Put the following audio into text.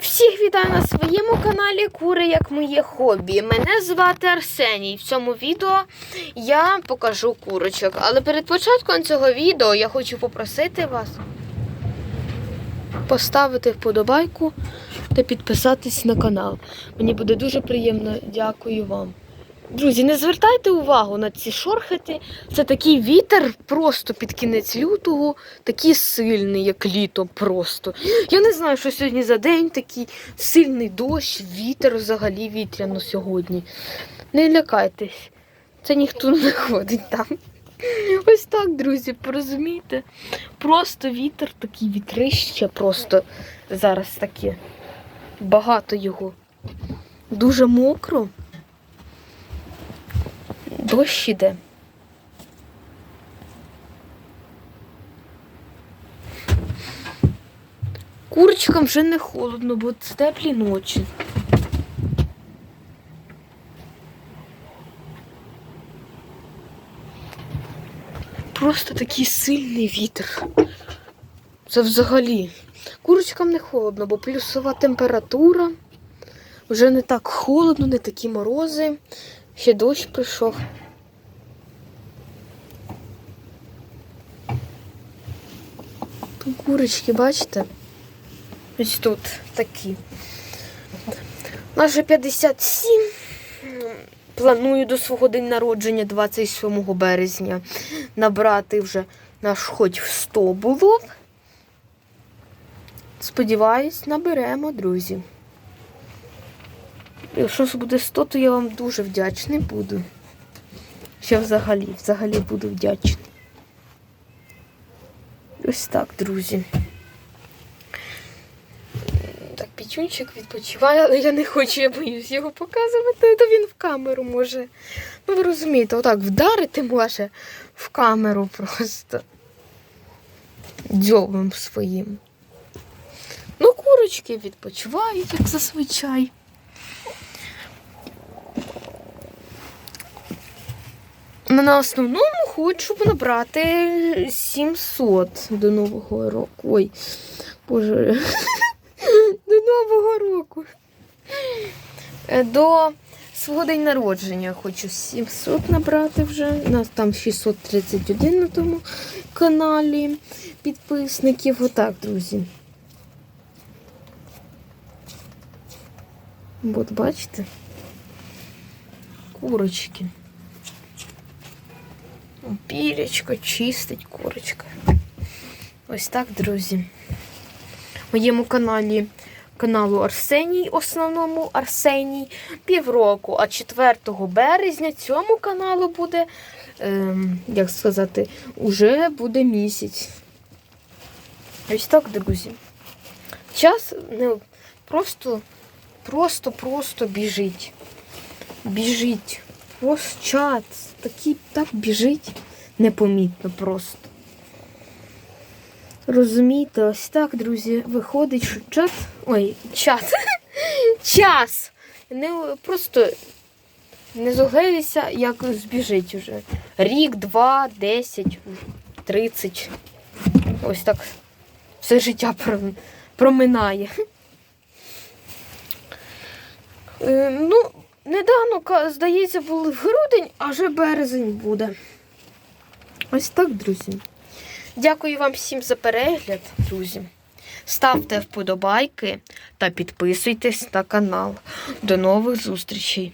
Всіх вітаю на своєму каналі Кури як моє хобі. Мене звати Арсеній. В цьому відео я покажу курочок. Але перед початком цього відео я хочу попросити вас поставити вподобайку та підписатись на канал. Мені буде дуже приємно. Дякую вам. Друзі, не звертайте увагу на ці шорхати. Це такий вітер просто під кінець лютого, такий сильний, як літо просто. Я не знаю, що сьогодні за день такий сильний дощ, вітер взагалі вітряно сьогодні. Не лякайтесь, це ніхто не ходить там. Ось так, друзі, порозумієте? Просто вітер, такий вітрище, просто зараз таке. Багато його. Дуже мокро. Дощ іде. Курочкам вже не холодно, бо це теплі ночі. Просто такий сильний вітер. Це взагалі. Курочкам не холодно, бо плюсова температура. Вже не так холодно, не такі морози. Ще дощ прийшов. Тут курочки, бачите? Ось тут такі. Вже 57. Планую до свого день народження 27 березня набрати вже наш хоч в 100 було. Сподіваюсь, наберемо, друзі. Якщо буде 100, то я вам дуже вдячний буду. Ще взагалі, взагалі буду вдячний. Ось так, друзі. Так, пічунчик відпочиває, але я не хочу, я боюсь його показувати, то він в камеру може. Ну, ви розумієте, отак вдарити може в камеру просто. Дзьобом своїм. Ну, курочки відпочивають, як зазвичай. На основному хочу набрати 700 до Нового року. Ой, боже. До Нового року. Е, До свого день народження хочу 700 набрати вже. У нас там 631 на тому каналі підписників. Отак, друзі. От бачите? Курочки. Пірячко чистить курочка. Ось так, друзі. Моєму каналі каналу Арсеній, основному Арсеній, півроку, а 4 березня цьому каналу буде, ем, як сказати, уже буде місяць. Ось так, друзі. Час не просто, просто, просто біжить. Біжить. Ось чат. Такий так біжить непомітно просто. Розумієте, ось так, друзі, виходить, що чат. Ой, чат. Час. Не просто не зуглилися, як збіжить уже. Рік, два, десять, тридцять. Ось так все життя проминає. Е, Ну, недавно, здається, були в грудень, а вже березень буде. Ось так, друзі. Дякую вам всім за перегляд, друзі. Ставте вподобайки та підписуйтесь на канал. До нових зустрічей!